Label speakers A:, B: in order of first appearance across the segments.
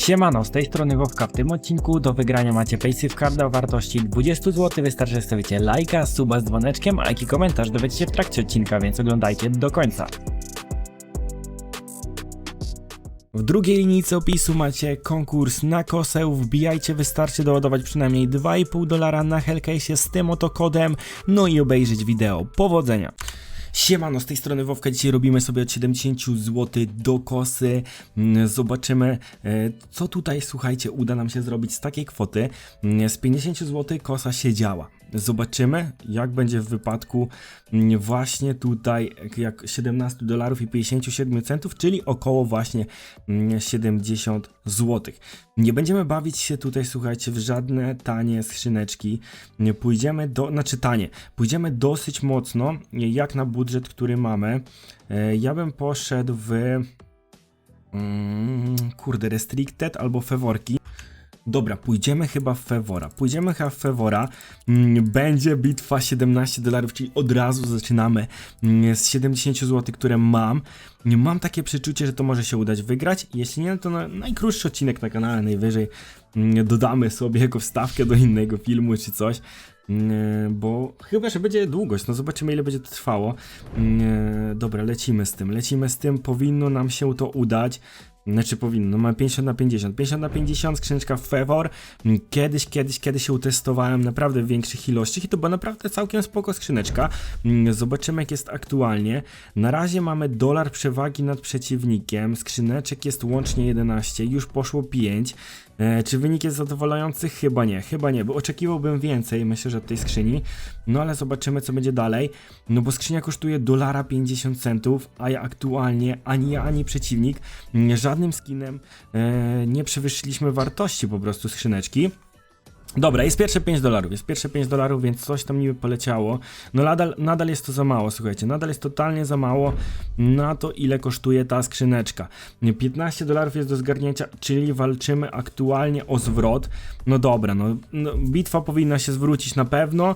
A: Siemano, z tej strony Wowka. W tym odcinku do wygrania macie Paysafe Carda o wartości 20 zł. Wystarczy, że stawicie lajka, suba z dzwoneczkiem, a jaki komentarz dowiecie się w trakcie odcinka, więc oglądajcie do końca. W drugiej linijce opisu macie konkurs na kosę. Wbijajcie, wystarczy doładować przynajmniej 2,5 dolara na Hellcase z tym oto kodem, no i obejrzeć wideo. Powodzenia! Siemano, z tej strony Wowka, dzisiaj robimy sobie od 70 zł do kosy. Mm, Zobaczymy, e, co tutaj, słuchajcie, uda nam się zrobić z takiej kwoty. Mm, Z 50 zł kosa się działa. Zobaczymy, jak będzie w wypadku mm, właśnie tutaj jak 17 dolarów i 57 centów, czyli około właśnie mm, 70 zł. Nie będziemy bawić się tutaj, słuchajcie, w żadne tanie skrzyneczki. Pójdziemy do, znaczy tanie, pójdziemy dosyć mocno, jak na budżet, który mamy. E, Ja bym poszedł w mm, kurde, restricted albo feworki. Dobra, pójdziemy chyba w Fewora. Pójdziemy chyba w Fewora. Mm, Będzie bitwa 17 dolarów, czyli od razu zaczynamy mm, z 70 zł, które mam. Mam takie przeczucie, że to może się udać wygrać. Jeśli nie, no to na najkrótszy odcinek na kanale najwyżej mm, dodamy sobie jako wstawkę do innego filmu czy coś. Bo chyba, że będzie długość, no zobaczymy ile będzie to trwało. Dobra, lecimy z tym, lecimy z tym, powinno nam się to udać. Znaczy powinno, no mamy 50 na 50. 50 na 50, skrzyneczka Fevor. Mm, Kiedyś, kiedyś, kiedyś się utestowałem naprawdę w większych ilościach i to była naprawdę całkiem spoko skrzyneczka. Mm, Zobaczymy jak jest aktualnie. Na razie mamy dolar przewagi nad przeciwnikiem. Skrzyneczek jest łącznie 11, już poszło 5. E, czy wynik jest zadowalający? Chyba nie, chyba nie, bo oczekiwałbym więcej, myślę, że od tej skrzyni. No ale zobaczymy, co będzie dalej. No bo skrzynia kosztuje dolara 50 centów, a ja aktualnie, ani ja, ani przeciwnik, mm, żadnym skinem e, nie przewyższyliśmy wartości po prostu skrzyneczki. Dobra, jest pierwsze 5 dolarów, jest pierwsze 5 dolarów, więc coś tam niby poleciało. No nadal, nadal jest to za mało, słuchajcie, nadal jest totalnie za mało na to, ile kosztuje ta skrzyneczka. 15 dolarów jest do zgarnięcia, czyli walczymy aktualnie o zwrot. No dobra, no, no bitwa powinna się zwrócić na pewno,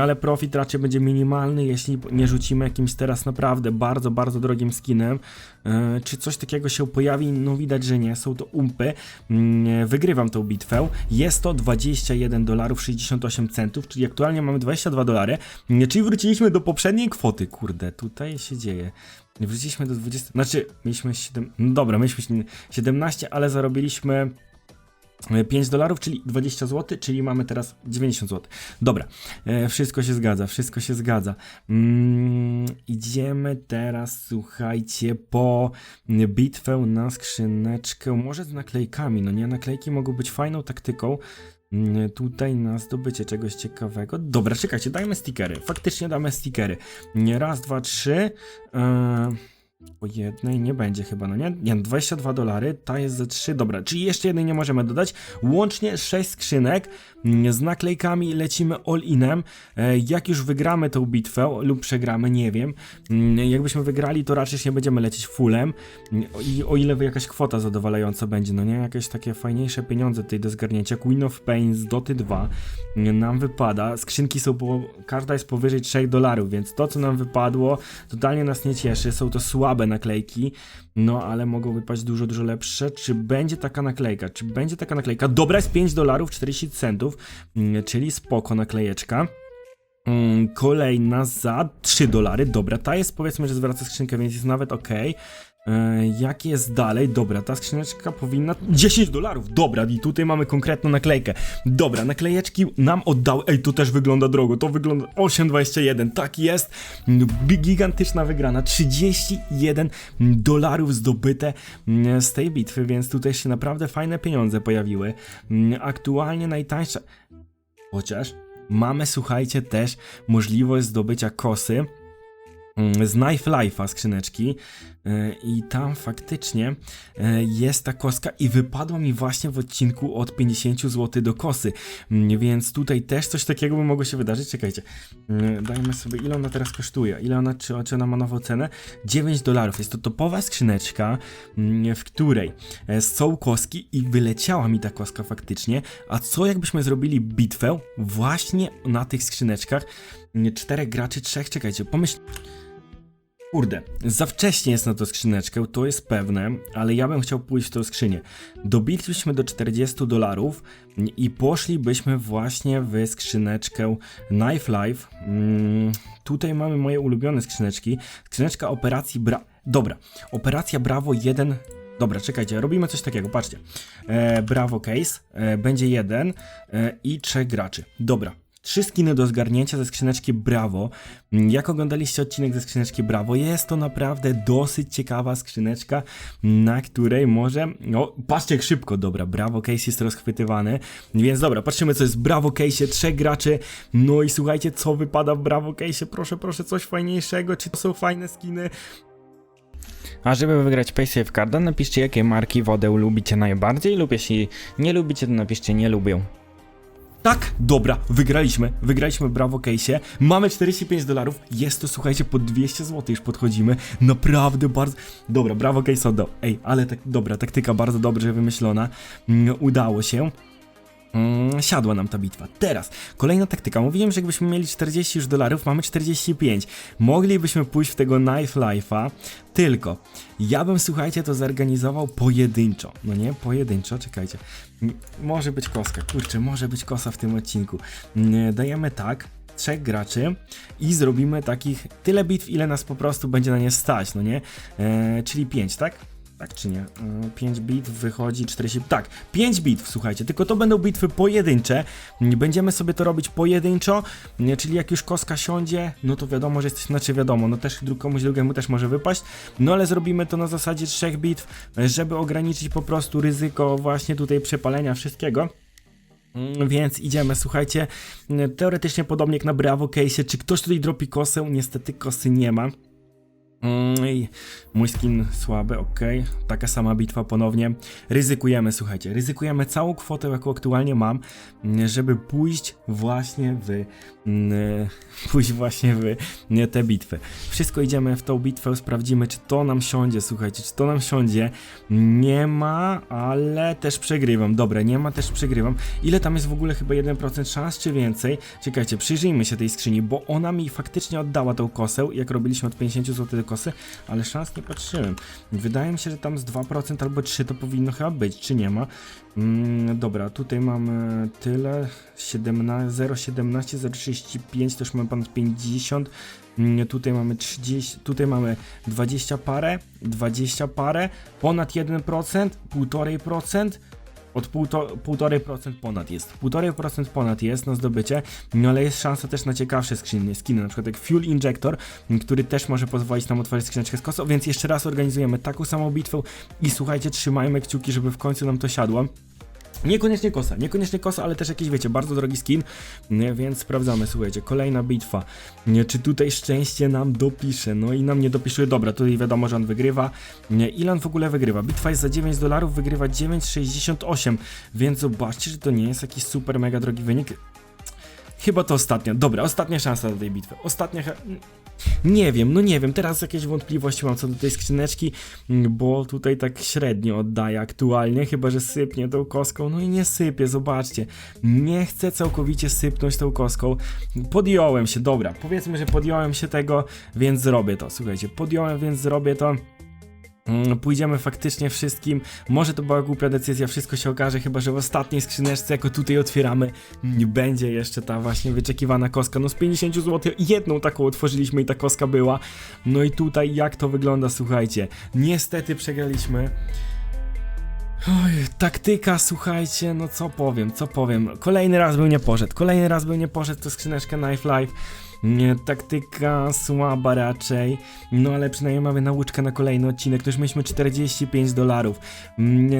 A: ale profit raczej będzie minimalny, jeśli nie rzucimy jakimś teraz naprawdę bardzo, bardzo drogim skinem. E, czy coś takiego się pojawi? No widać, że nie, są to umpy. Mm, Wygrywam tą bitwę. Jest to 21 dolarów 68 centów, czyli aktualnie mamy 22 dolary, czyli wróciliśmy do poprzedniej kwoty. Kurde, tutaj się dzieje. Wróciliśmy do 20, znaczy mieliśmy 7, no dobra, mieliśmy 17, ale zarobiliśmy 5 dolarów, czyli 20 zł, czyli mamy teraz 90 zł. Dobra, e, wszystko się zgadza, wszystko się zgadza. Mm, idziemy teraz, słuchajcie, po bitwę na skrzyneczkę, może z naklejkami, no nie, naklejki mogą być fajną taktyką. Mm, Tutaj na zdobycie czegoś ciekawego. Dobra, czekajcie, dajmy stickery. Faktycznie damy stickery. Raz, dwa, trzy. Eee, po jednej nie będzie chyba, no nie? Nie, 22 dolary, ta jest za 3, dobra, czyli jeszcze jednej nie możemy dodać. Łącznie 6 skrzynek mm, z naklejkami lecimy all-inem. E, Jak już wygramy tą bitwę lub przegramy, nie wiem. Mm, Jakbyśmy wygrali, to raczej nie będziemy lecieć fullem. Mm, I o ile jakaś kwota zadowalająca będzie, no nie? Jakieś takie fajniejsze pieniądze tutaj do zgarnięcia. Queen of Pain z Doty 2 mm, nam wypada. Skrzynki są, po, każda jest powyżej 3 dolarów, więc to co nam wypadło totalnie nas nie cieszy. Są to słabe naklejki, no ale mogą wypaść dużo, dużo lepsze. Czy będzie taka naklejka? Czy będzie taka naklejka? Dobra, jest 5 dolarów 40 centów, mm, czyli spoko naklejeczka. Mm, Kolejna za 3 dolary. Dobra, ta jest powiedzmy, że zwraca skrzynkę, więc jest nawet ok. Jak jest dalej? Dobra, ta skrzyneczka powinna. 10 dolarów! Dobra, i tutaj mamy konkretną naklejkę. Dobra, naklejeczki nam oddały. Ej, to też wygląda drogo. To wygląda 8,21. Tak jest. Bi- Gigantyczna wygrana. 31 dolarów zdobyte mm, z tej bitwy, więc tutaj się naprawdę fajne pieniądze pojawiły. Mm, Aktualnie najtańsza. Chociaż mamy, słuchajcie, też możliwość zdobycia kosy mm, z Knife Life'a skrzyneczki e, i tam faktycznie e, jest ta koska i wypadła mi właśnie w odcinku od 50 zł do kosy, Mm, więc tutaj też coś takiego by mogło się wydarzyć, czekajcie, Mm, dajmy sobie, ile ona teraz kosztuje, ile ona, czy, ona ma nową cenę? 9 dolarów, jest to topowa skrzyneczka, mm, w której e, są koski i wyleciała mi ta koska faktycznie, a co jakbyśmy zrobili bitwę właśnie na tych skrzyneczkach, czterech graczy, trzech, czekajcie, pomyśl... Kurde, za wcześnie jest na to skrzyneczkę, to jest pewne, ale ja bym chciał pójść w tą skrzynię. Dobiliśmy do 40 dolarów i poszlibyśmy właśnie w skrzyneczkę Knife Life. Mm, tutaj mamy moje ulubione skrzyneczki. Skrzyneczka operacji Bra... Dobra, operacja Bravo 1... Dobra, czekajcie, robimy coś takiego, patrzcie. E, Bravo Case, e, będzie jeden e, i trzech graczy. Dobra, Trzy skiny do zgarnięcia ze skrzyneczki Bravo. Mm, Jak oglądaliście odcinek ze skrzyneczki Bravo, jest to naprawdę dosyć ciekawa skrzyneczka, na której może. No, patrzcie jak szybko, dobra, Bravo Case jest rozchwytywany. Więc dobra, patrzymy co jest w Bravo Case, trzech graczy. No i słuchajcie, co wypada w Bravo Case. Proszę, proszę, coś fajniejszego. Czy to są fajne skiny?
B: A żeby wygrać PaySafe Carda, napiszcie jakie marki wodę lubicie najbardziej lub jeśli nie lubicie, to napiszcie nie lubię.
A: Tak, dobra, wygraliśmy, wygraliśmy Bravo Case, mamy 45 dolarów, jest to słuchajcie po 200 zł już podchodzimy, naprawdę bardzo, dobra, Bravo Case oddał, ej, ale tak, dobra, taktyka bardzo dobrze wymyślona, mm, udało się. Mm, siadła nam ta bitwa. Teraz, kolejna taktyka. Mówiłem, że jakbyśmy mieli 40 już dolarów, mamy 45. Moglibyśmy pójść w tego Knife Life'a, tylko ja bym, słuchajcie, to zorganizował pojedynczo. No nie, pojedynczo, czekajcie. Może być koska, kurczę, może być kosa w tym odcinku. Dajemy tak, trzech graczy i zrobimy takich tyle bitw, ile nas po prostu będzie na nie stać, no nie? E, czyli 5, tak? Tak czy nie? 5 bitw wychodzi 40. Tak, 5 bitw, słuchajcie, tylko to będą bitwy pojedyncze. Będziemy sobie to robić pojedynczo, czyli jak już koska siądzie, no to wiadomo, że jesteś, znaczy wiadomo, no też komuś drugiemu też może wypaść, no ale zrobimy to na zasadzie trzech bitw, żeby ograniczyć po prostu ryzyko właśnie tutaj przepalenia wszystkiego. Mm, Więc idziemy, słuchajcie, teoretycznie podobnie jak na Bravo Case, czy ktoś tutaj dropi kosę? Niestety kosy nie ma. Mm, Mój skin słaby, ok. Taka sama bitwa ponownie. Ryzykujemy, słuchajcie, ryzykujemy całą kwotę, jaką aktualnie mam, mm, żeby pójść właśnie w. mm, pójść właśnie w te bitwy. Wszystko idziemy w tą bitwę, sprawdzimy, czy to nam siądzie, słuchajcie, czy to nam siądzie. Nie ma, ale też przegrywam. Dobra, nie ma, też przegrywam. Ile tam jest w ogóle chyba 1% szans, czy więcej? Czekajcie, przyjrzyjmy się tej skrzyni, bo ona mi faktycznie oddała tą kosę, jak robiliśmy od 50 zł do ale szans nie patrzyłem. Wydaje mi się, że tam z 2% albo 3 to powinno chyba być, czy nie ma? Mm, dobra, tutaj mamy tyle, 17, 0,17, 0,35, to już mamy ponad 50. Mm, Tutaj mamy 30, tutaj mamy 20 parę, 20 parę, ponad 1%, 1,5%, od 1,5% ponad jest. 1,5% ponad jest na zdobycie, no ale jest szansa też na ciekawsze skrzyny, skiny, na przykład jak Fuel Injector, który też może pozwolić nam otworzyć skrzyneczkę z kosą, więc jeszcze raz organizujemy taką samą bitwę i słuchajcie, trzymajmy kciuki, żeby w końcu nam to siadło. Niekoniecznie kosa, niekoniecznie kosa, ale też jakiś, wiecie, bardzo drogi skin, więc sprawdzamy, słuchajcie, kolejna bitwa, czy tutaj szczęście nam dopisze, no i nam nie dopisuje, dobra, tutaj wiadomo, że on wygrywa, on w ogóle wygrywa, bitwa jest za 9 dolarów, wygrywa 9,68, więc zobaczcie, że to nie jest jakiś super mega drogi wynik, Chyba to ostatnia. Dobra, ostatnia szansa do tej bitwy. Ostatnia. Nie wiem, no nie wiem. Teraz jakieś wątpliwości mam co do tej skrzyneczki, bo tutaj tak średnio oddaję aktualnie, chyba że sypnie tą kostką. No i nie sypię, zobaczcie. Nie chcę całkowicie sypnąć tą kostką. Podjąłem się, dobra. Powiedzmy, że podjąłem się tego, więc zrobię to. Słuchajcie, podjąłem, więc zrobię to. Mm, Pójdziemy faktycznie wszystkim. Może to była głupia decyzja, wszystko się okaże, chyba że w ostatniej skrzyneczce, jako tutaj otwieramy, nie będzie jeszcze ta właśnie wyczekiwana koska. No z 50 zł jedną taką otworzyliśmy i ta koska była. No i tutaj jak to wygląda, słuchajcie. Niestety przegraliśmy. Oj, taktyka, słuchajcie, no co powiem, co powiem. Kolejny raz był nie poszedł, kolejny raz był nie poszedł to skrzyneczka Knife Life. Taktyka słaba raczej, no ale przynajmniej mamy nauczkę na kolejny odcinek, to już mieliśmy 45 dolarów.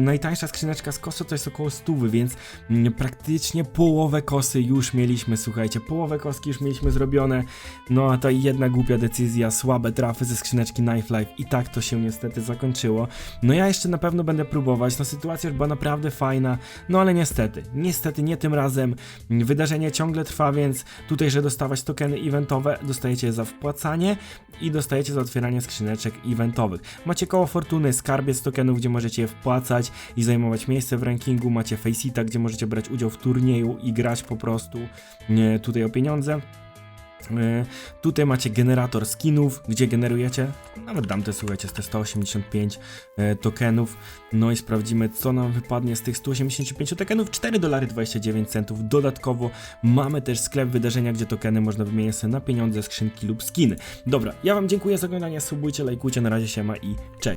A: Najtańsza skrzyneczka z kosy to jest około 100, więc mm, praktycznie połowę kosy już mieliśmy, słuchajcie, połowę koski już mieliśmy zrobione, no a ta jedna głupia decyzja, słabe trafy ze skrzyneczki Knife Life i tak to się niestety zakończyło. No ja jeszcze na pewno będę próbować, no sytuacja już była naprawdę fajna, no ale niestety, niestety nie tym razem. Wydarzenie ciągle trwa, więc tutaj, że dostawać tokeny eventowe, dostajecie za wpłacanie i dostajecie za otwieranie skrzyneczek eventowych. Macie koło fortuny, skarbiec tokenów, gdzie możecie je wpłacać i zajmować miejsce w rankingu, macie Faceita, gdzie możecie brać udział w turnieju i grać po prostu nie, tutaj o pieniądze. E, Tutaj macie generator skinów, gdzie generujecie, nawet dam te, słuchajcie, te 185 e, tokenów, no i sprawdzimy, co nam wypadnie z tych 185 tokenów, 4 dolary 29 centów, dodatkowo mamy też sklep wydarzenia, gdzie tokeny można wymieniać sobie na pieniądze, skrzynki lub skiny. Dobra, ja wam dziękuję za oglądanie, subujcie, lajkujcie, na razie siema i cześć!